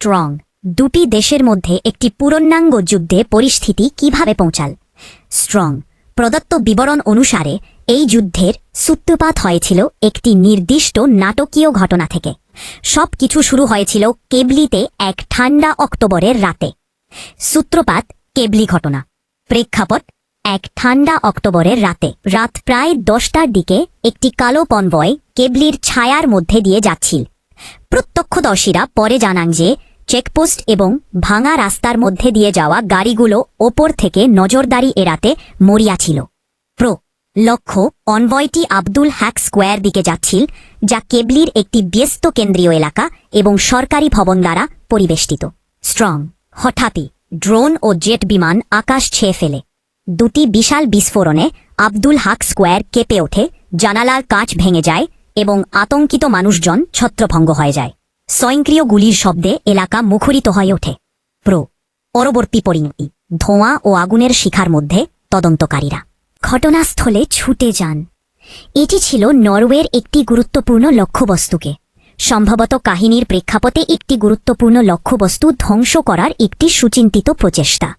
Strong দুটি দেশের মধ্যে একটি পূর্ণাঙ্গ যুদ্ধে পরিস্থিতি কীভাবে পৌঁছাল? স্ট্রং, প্রদত্ত বিবরণ অনুসারে, এই যুদ্ধের সূত্রপাত হয়েছিল একটি নির্দিষ্ট নাটকীয় ঘটনা থেকে। সবকিছু শুরু হয়েছিল কেবলিতে এক ঠান্ডা অক্টোবরের রাতে। সূত্রপাত, কেবলি ঘটনা। প্রেক্ষাপট, এক ঠান্ডা অক্টোবরের রাতে, রাত প্রায় দশটার দিকে একটি কালো কনভয় কেবলির ছায়ার মধ্যে দিয়ে যাচ্ছিল। প্রত্যক্ষদর্শীরা পরে জানান যে চেকপোস্ট এবং ভাঙা রাস্তার মধ্যে দিয়ে যাওয়া গাড়িগুলো ওপর থেকে নজরদারি এড়াতে মরিয়া ছিল। প্রো, লক্ষ্য অনভয়টি আব্দুল হ্যাক স্কোয়ার দিকে যাচ্ছিল, যা কেবলির একটি ব্যস্ত কেন্দ্রীয় এলাকা এবং সরকারি ভবন দ্বারা পরিবেষ্টিত। স্ট্রং, হঠাৎই ড্রোন ও জেট বিমান আকাশ ছেয়ে ফেলে। দুটি বিশাল বিস্ফোরণে আব্দুল হাক স্কোয়ার কেঁপে ওঠে, জানালার কাঁচ ভেঙে যায় এবং আতঙ্কিত মানুষজন ছত্রভঙ্গ হয়ে যায়। স্বয়ংক্রিয় গুলির শব্দে এলাকা মুখরিত হয়ে ওঠে। প্রো। পরবর্তী পরিণতি। ধোঁয়া ও আগুনের শিখার মধ্যে তদন্তকারীরা। ঘটনাস্থলে ছুটে যান। এটি ছিল নরওয়ের একটি গুরুত্বপূর্ণ লক্ষ্যবস্তুকে। সম্ভবত কাহিনীর প্রেক্ষাপটে একটি গুরুত্বপূর্ণ লক্ষ্যবস্তু ধ্বংস করার একটি সুচিন্তিত প্রচেষ্টা।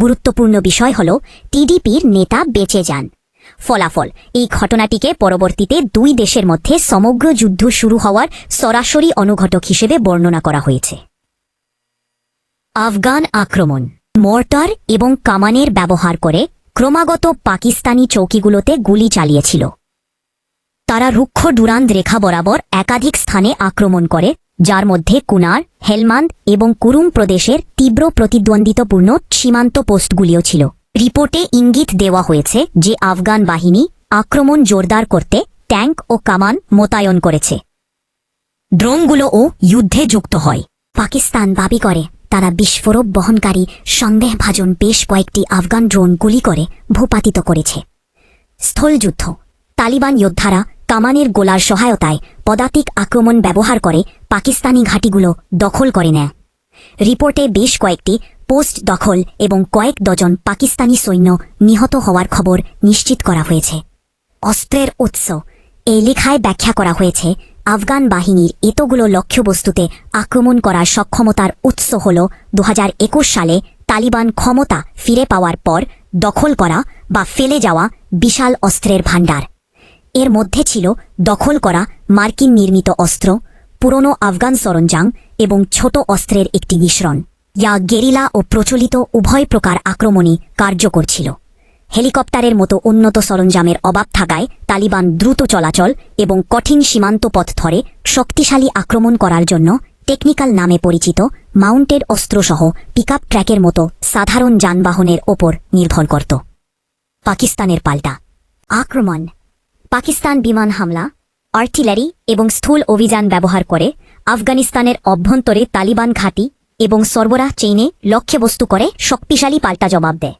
গুরুত্বপূর্ণ বিষয় হল, টিডিপির নেতা বেঁচে যান। ফলাফল। এই ঘটনাটিকে পরবর্তীতে দুই দেশের মধ্যে সমগ্র যুদ্ধ শুরু হওয়ার সরাসরি অনুঘটক হিসেবে বর্ণনা করা হয়েছে। আফগান আক্রমণ। মর্টার এবং কামানের ব্যবহার করে ক্রমাগত পাকিস্তানি চৌকিগুলোতে গুলি চালিয়েছিল। তারা রুক্ষ ডুরান্দ রেখা বরাবর একাধিক স্থানে আক্রমণ করে, যার মধ্যে কুনার, হেলমান্দ এবং কুরুম প্রদেশের তীব্র প্রতিদ্বন্দ্বিতাপূর্ণ সীমান্ত পোস্টগুলিও ছিল। রিপোর্টে ইঙ্গিত দেওয়া হয়েছে যে আফগান বাহিনী আক্রমণ জোরদার করতে ট্যাঙ্ক ও কামান মোতায়ন করেছে। ড্রোনগুলোও যুদ্ধে যুক্ত হয়। পাকিস্তান দাবি করে, তারা বিস্ফোরক বহনকারী সন্দেহভাজন বেশ কয়েকটি আফগান ড্রোন গুলি করে ভূপাতিত করেছে। স্থলযুদ্ধ তালিবান যোদ্ধারা কামানের গোলার সহায়তায় পদাতিক আক্রমণ ব্যবহার করে পাকিস্তানি ঘাঁটিগুলো দখল করে নেয়। রিপোর্টে বেশ কয়েকটি পোস্ট দখল এবং কয়েক ডজন পাকিস্তানি সৈন্য নিহত হওয়ার খবর নিশ্চিত করা হয়েছে। অস্ত্রের উৎস। এই লেখায় ব্যাখ্যা করা হয়েছে, আফগান বাহিনীর এতগুলো লক্ষ্যবস্তুতে আক্রমণ করার সক্ষমতার উৎস হল দুহাজার একুশ সালে তালিবান ক্ষমতা ফিরে পাওয়ার পর দখল করা বা ফেলে যাওয়া বিশাল অস্ত্রের ভাণ্ডার। এর মধ্যে ছিল দখল করা মার্কিন নির্মিত অস্ত্র, পুরনো আফগান সরঞ্জাম এবং ছোট অস্ত্রের একটি মিশ্রণ। যা গেরিলা ও প্রচলিত উভয় প্রকার আক্রমণই কার্যকর ছিল। হেলিকপ্টারের মতো উন্নত সরঞ্জামের অভাব থাকায় তালিবান দ্রুত চলাচল এবং কঠিন সীমান্ত পথ ধরে শক্তিশালী আক্রমণ করার জন্য টেকনিক্যাল নামে পরিচিত মাউন্টেড অস্ত্রসহ পিকআপ ট্র্যাকের মতো সাধারণ যানবাহনের ওপর নির্ভর করত। পাকিস্তানের পাল্টা আক্রমণ। পাকিস্তান বিমান হামলা, আর্টিলারি এবং স্থূল অভিযান ব্যবহার করে আফগানিস্তানের অভ্যন্তরে তালিবান ঘাঁটি এবং সরবরাহ চেইনে লক্ষ্যবস্তু করে শক্তিশালী পাল্টা জবাব দেয়।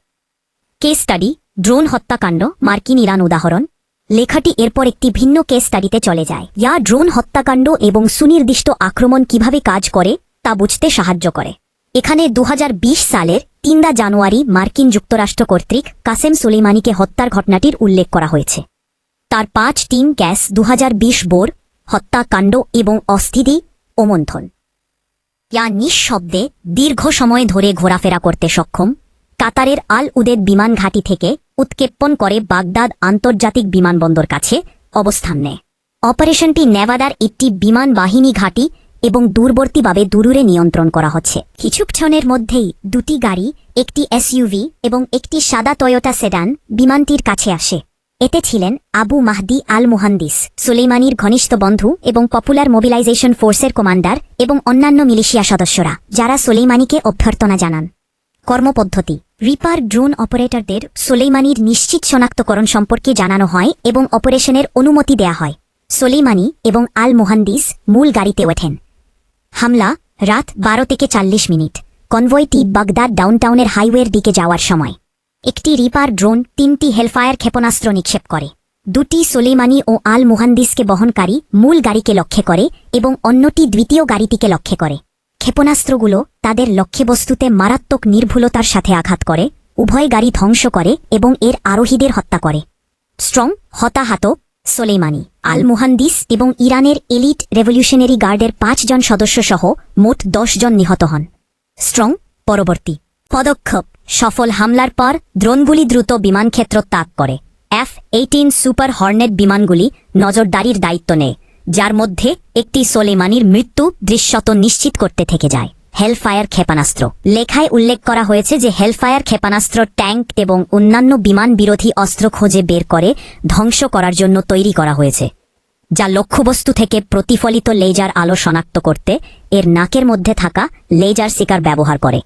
কেস স্টাডি, ড্রোন হত্যাকাণ্ড, মার্কিন ইরান উদাহরণ। লেখাটি এরপর একটি ভিন্ন কেস স্টাডিতে চলে যায়। যা ড্রোন হত্যাকাণ্ড এবং সুনির্দিষ্ট আক্রমণ কীভাবে কাজ করে, তা বুঝতে সাহায্য করে। এখানে দু হাজার বিশ সালের তিনদা জানুয়ারি মার্কিন যুক্তরাষ্ট্র কর্তৃক কাসেম সুলেমানিকে হত্যার ঘটনাটির উল্লেখ করা হয়েছে। তার পাঁচ টিম গ্যাস দু হাজার বিশ বোর, হত্যাকাণ্ড এবং অস্থিতি ওমন্থন যা নিঃশব্দে দীর্ঘ সময় ধরে ঘোরাফেরা করতে সক্ষম, কাতারের আল উদেদ বিমান ঘাঁটি থেকে উৎক্ষেপণ করে বাগদাদ আন্তর্জাতিক বিমানবন্দর কাছে অবস্থান নেয়। অপারেশনটি নেভাদার একটি বিমান বাহিনী ঘাঁটি এবং দূরবর্তীভাবে দূরুরে নিয়ন্ত্রণ করা হচ্ছে। কিছুক্ষণের মধ্যেই দুটি গাড়ি, একটি এসইউভি এবং একটি সাদা টয়োটা সেডান বিমানটির কাছে আসে। এতে ছিলেন আবু মাহদি আল মুহান্দিস সুলেইমানির ঘনিষ্ঠ বন্ধু এবং পপুলার মোবিলাইজেশন ফোর্সের কমান্ডার এবং অন্যান্য মিলিশিয়া সদস্যরা, যারা সুলেইমানিকে অভ্যর্থনা জানান। কর্মপদ্ধতি। রিপার ড্রোন অপারেটরদের সোলেইমানির নিশ্চিত শনাক্তকরণ সম্পর্কে জানানো হয় এবং অপারেশনের অনুমতি দেয়া হয়। সোলেইমানি এবং আল মোহান্দিস মূল গাড়িতে ওঠেন। হামলা, রাত বারো থেকে চল্লিশ মিনিট। কনভয়টি বাগদাদ ডাউনটাউনের হাইওয়ের দিকে যাওয়ার সময়। একটি রিপার ড্রোন তিনটি হেলফায়ার ক্ষেপণাস্ত্র নিক্ষেপ করে। দুটি সোলেইমানি ও আল মুহান্দিসকে বহনকারী মূল গাড়িকে লক্ষ্য করে এবং অন্যটি দ্বিতীয় গাড়িটিকে লক্ষ্য করে। ক্ষেপণাস্ত্রগুলো তাদের লক্ষ্যবস্তুতে মারাত্মক নির্ভুলতার সাথে আঘাত করে, উভয় গাড়ি ধ্বংস করে এবং এর আরোহীদের হত্যা করে। স্ট্রং, হতাহত সোলেইমানি আল মুহান্দিস এবং ইরানের এলিট রেভলিউশনারি গার্ডের পাঁচজন সদস্য সহ মোট জন নিহত হন। স্ট্রং, পরবর্তী। পদক্ষেপ। সফল হামলার পর দ্রোণগুলি দ্রুত বিমানক্ষেত্র ত্যাগ করে। এফ এইটিন সুপার হর্নেট বিমানগুলি নজরদারির দায়িত্ব নেয়, যার মধ্যে একটি সোলেমানির মৃত্যু দৃশ্যত নিশ্চিত করতে থেকে যায়। হেলফায়ার ক্ষেপণাস্ত্র। লেখায় উল্লেখ করা হয়েছে যে হেলফায়ার ক্ষেপণাস্ত্র, ট্যাঙ্ক এবং অন্যান্য বিমান বিরোধী অস্ত্র খোঁজে বের করে ধ্বংস করার জন্য তৈরি করা হয়েছে, যা লক্ষ্যবস্তু থেকে প্রতিফলিত লেজার আলো শনাক্ত করতে এর নাকের মধ্যে থাকা লেজার শিকার ব্যবহার করে।